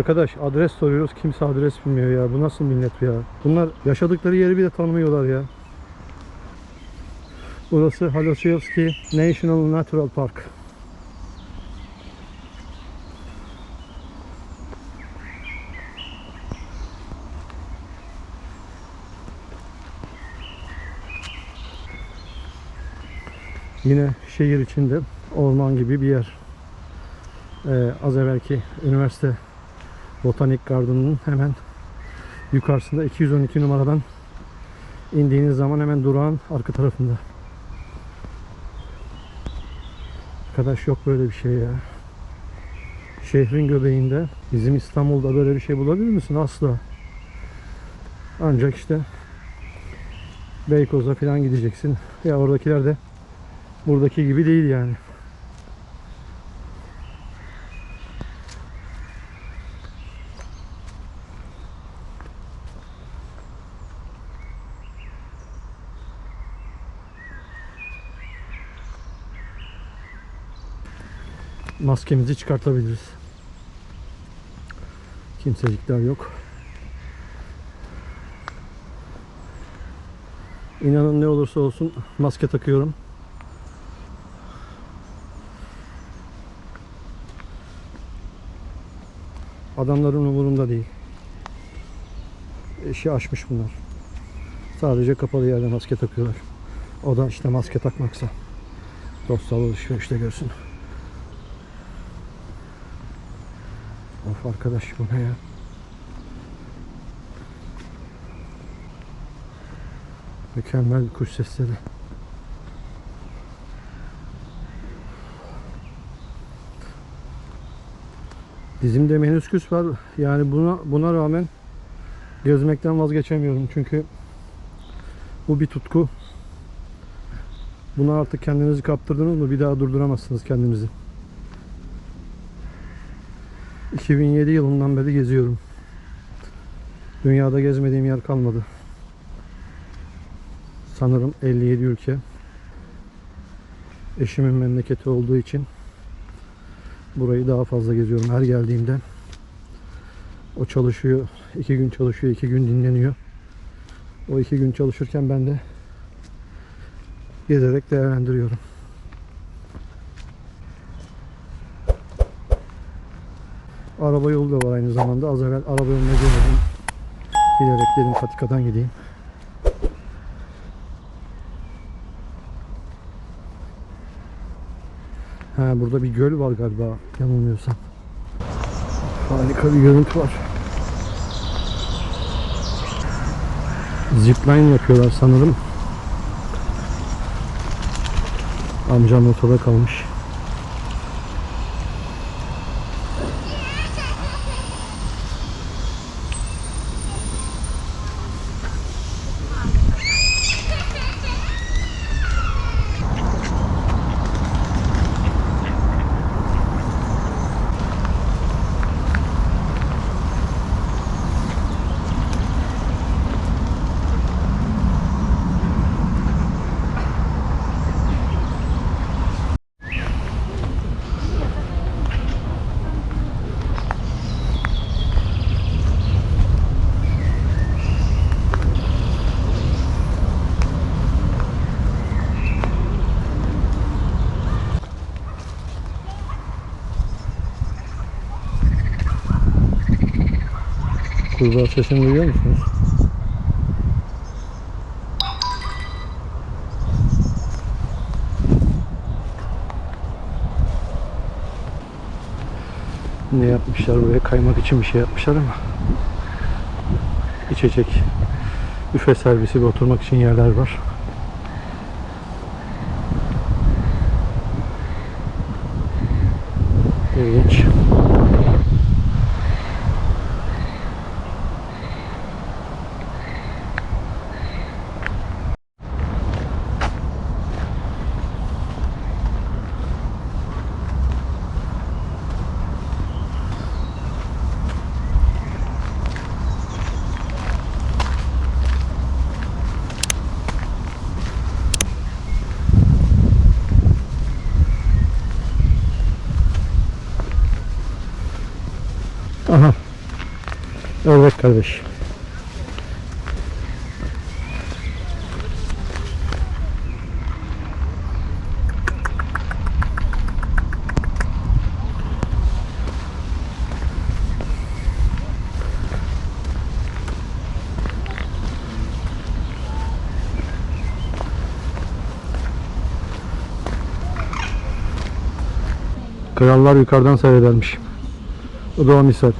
Arkadaş adres soruyoruz kimse adres bilmiyor ya. Bu nasıl millet ya? Bunlar yaşadıkları yeri bile tanımıyorlar ya. Burası Halosevski National Natural Park. Yine şehir içinde orman gibi bir yer. Ee, az evvelki üniversite Botanik Garden'ın hemen yukarısında 212 numaradan indiğiniz zaman hemen durağın arka tarafında. Arkadaş yok böyle bir şey ya. Şehrin göbeğinde bizim İstanbul'da böyle bir şey bulabilir misin? Asla. Ancak işte Beykoz'a falan gideceksin. Ya oradakiler de buradaki gibi değil yani. Maskemizi çıkartabiliriz. Kimsecikler yok. İnanın ne olursa olsun maske takıyorum. Adamların umurunda değil. İşi aşmış bunlar. Sadece kapalı yerde maske takıyorlar. O da işte maske takmaksa. Dostal alışverişte görsün. Of arkadaş bu ne ya? Mükemmel bir kuş sesleri. Dizimde menüsküs var. Yani buna buna rağmen gezmekten vazgeçemiyorum. Çünkü bu bir tutku. Buna artık kendinizi kaptırdınız mı bir daha durduramazsınız kendinizi. 2007 yılından beri geziyorum. Dünyada gezmediğim yer kalmadı. Sanırım 57 ülke. Eşimin memleketi olduğu için burayı daha fazla geziyorum her geldiğimde. O çalışıyor, iki gün çalışıyor, iki gün dinleniyor. O iki gün çalışırken ben de gezerek değerlendiriyorum. Araba yolu da var aynı zamanda. Az evvel araba yoluna girmedim. Bilerek dedim patikadan gideyim. Ha burada bir göl var galiba yanılmıyorsam. Harika bir görüntü var. Zipline yapıyorlar sanırım. Amcam ortada kalmış. Kurbağa sesini duyuyor musunuz? Ne yapmışlar buraya kaymak için bir şey yapmışlar ama içecek büfe servisi ve oturmak için yerler var. İlginç. Evet kardeş. Krallar yukarıdan seyredermiş. O da o misal.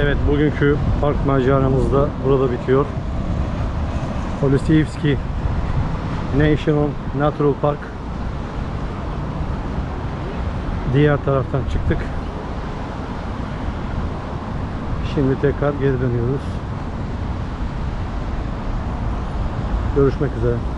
Evet bugünkü park maceramız da burada bitiyor. Olesivski National Natural Park diğer taraftan çıktık. Şimdi tekrar geri dönüyoruz. Görüşmek üzere.